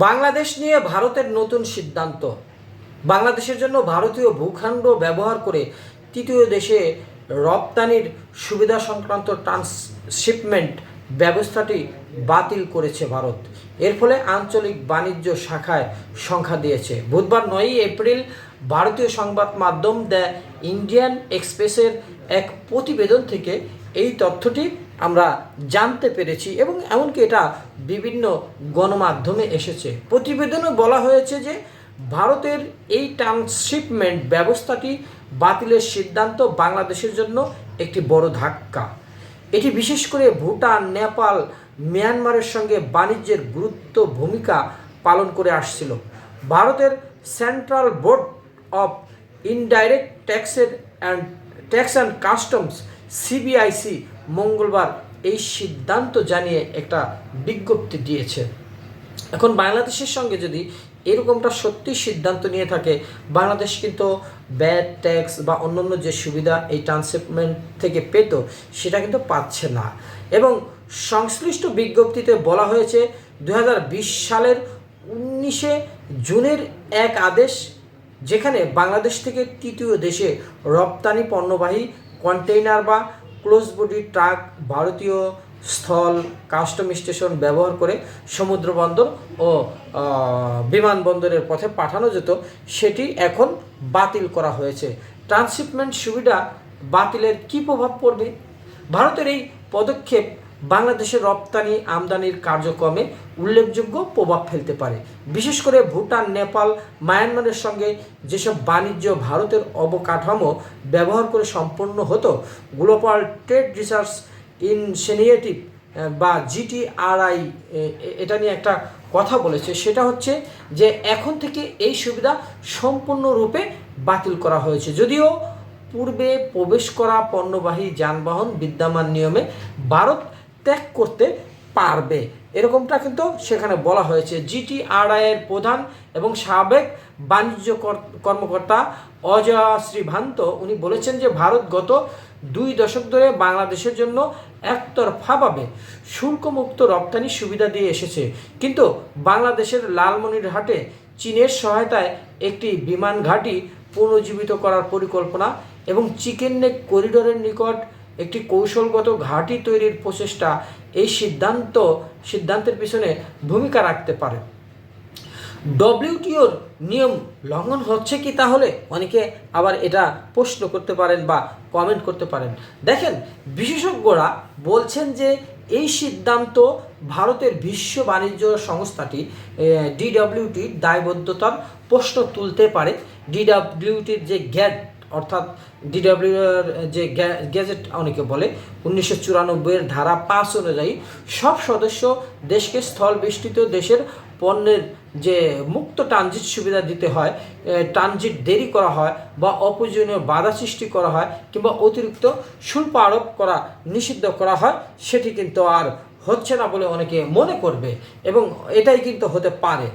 বাংলাদেশ নিয়ে ভারতের নতুন সিদ্ধান্ত। বাংলাদেশের জন্য ভারতীয় ভূখণ্ড ব্যবহার করে তৃতীয় দেশে রপ্তানির সুবিধা সংক্রান্ত ট্রান্সশিপমেন্ট ব্যবস্থাটি বাতিল করেছে ভারত। এর ফলে আঞ্চলিক বাণিজ্য শাখায় সংখ্যা দিয়েছে। বুধবার নয়ই এপ্রিল ভারতীয় সংবাদ মাধ্যম দ্য ইন্ডিয়ান এক্সপ্রেসের এক প্রতিবেদন থেকে এই তথ্যটি আমরা জানতে পেরেছি এবং এমনকি এটা বিভিন্ন গণমাধ্যমে এসেছে। প্রতিবেদনে বলা হয়েছে যে ভারতের এই ট্রান্সশিপমেন্ট ব্যবস্থাটি বাতিলের সিদ্ধান্ত বাংলাদেশের জন্য একটি বড় ধাক্কা। এটি বিশেষ করে ভুটান, নেপাল, মিয়ানমারের সঙ্গে বাণিজ্যের গুরুত্ব ভূমিকা পালন করে আসছিল। ভারতের সেন্ট্রাল বোর্ড অফ ইনডাইরেক্ট ট্যাক্সের and tax and customs CBIC মঙ্গলবার এই সিদ্ধান্ত জানিয়ে একটা বিজ্ঞপ্তি দিয়েছে। এখন বাংলাদেশের সঙ্গে যদি এরকমটা সত্যি সিদ্ধান্ত নিয়ে থাকে, বাংলাদেশ কিন্তু ব্যাড ট্যাক্স বা অন্যান্য যে সুবিধা এই ট্রান্সশিপমেন্ট থেকে পেত, সেটা কিন্তু পাচ্ছে না। এবং সংশ্লিষ্ট বিজ্ঞপ্তিতে বলা হয়েছে দু হাজার বিশ সালের উনিশে জুনের এক আদেশ, যেখানে বাংলাদেশ থেকে তৃতীয় দেশে রপ্তানি পণ্যবাহী কন্টেইনার বা ক্লোজ বডি ট্রাক ভারতীয় স্থল কাস্টম স্টেশন ব্যবহার করে সমুদ্র বন্দর ও বিমানবন্দরের পথে পাঠানো যেত। সেটি এখন বাতিল করা হয়েছে। ট্রান্সশিপমেন্ট সুবিধা বাতিলের কী প্রভাব পড়বে? ভারতের এই পদক্ষেপ বাংলাদেশের রপ্তানি আমদানির কার্যক্রমে উল্লেখযোগ্য প্রভাব ফেলতে পারে। বিশেষ করে ভুটান, নেপাল, মায়ানমারের সঙ্গে যেসব বাণিজ্য ভারতের অবকাঠামো ব্যবহার করে সম্পন্ন হতো, গ্লোবাল ট্রেড রিসার্চ ইনসেনিয়েটিভ বা জিটিআরআই এটা নিয়ে একটা কথা বলেছে। সেটা হচ্ছে যে এখন থেকে এই সুবিধা সম্পূর্ণরূপে বাতিল করা হয়েছে। যদিও পূর্বে প্রবেশ করা পণ্যবাহী যানবাহন বিদ্যমান নিয়মে ভারত ত্যাগ করতে পারবে। এরকমটা কিন্তু সেখানে বলা হয়েছে। জিটিআরআই এর প্রধান এবং সাবেক বাণিজ্য কর- কর্মকর্তা অজয় শ্রীভান্ত, উনি বলেছেন যে ভারত গত দুই দশক ধরে বাংলাদেশের জন্য একতরফাভাবে শুল্কমুক্ত রপ্তানি সুবিধা দিয়ে এসেছে। কিন্তু বাংলাদেশের লালমনিরহাটে চীনের সহায়তায় একটি বিমান ঘাঁটি পুনর্জীবিত করার পরিকল্পনা এবং চিকেন নেক করিডোরের নিকট একটি কৌশলগত ঘাঁটি তৈরির প্রচেষ্টা এই সিদ্ধান্ত, সিদ্ধান্তের পিছনে ভূমিকা রাখতে পারে। ডব্লিউটিওর নিয়ম লঙ্ঘন হচ্ছে কি তাহলে? অনেকে আবার এটা প্রশ্ন করতে পারেন বা কমেন্ট করতে পারেন। দেখেন, বিশেষজ্ঞরা বলছেন যে এই সিদ্ধান্ত ভারতের বিশ্ব বাণিজ্য সংস্থাটি ডিডব্লিউটির দায়বদ্ধতার প্রশ্ন তুলতে পারে। ডিডব্লিউটির যে গ্যাট অর্থাৎ ডিডব্লিউ এর যে গ্যাজেট অনেকে বলে, উনিশশো চুরানব্বইয়ের ধারা পাঁচ অনুযায়ী সব সদস্য দেশকে স্থল বেষ্টিত দেশের পণ্যের যে মুক্ত ট্রানজিট সুবিধা দিতে হয় ট্রানজিট দেরি করা হয় বা অপ্রয়োজনীয় বাধা সৃষ্টি করা হয় কিংবা অতিরিক্ত শুল্ক আরোপ করা নিষিদ্ধ করা হয়, সেটি কিন্তু আর হচ্ছে না বলে অনেকে মনে করবে এবং এটাই কিন্তু হতে পারে।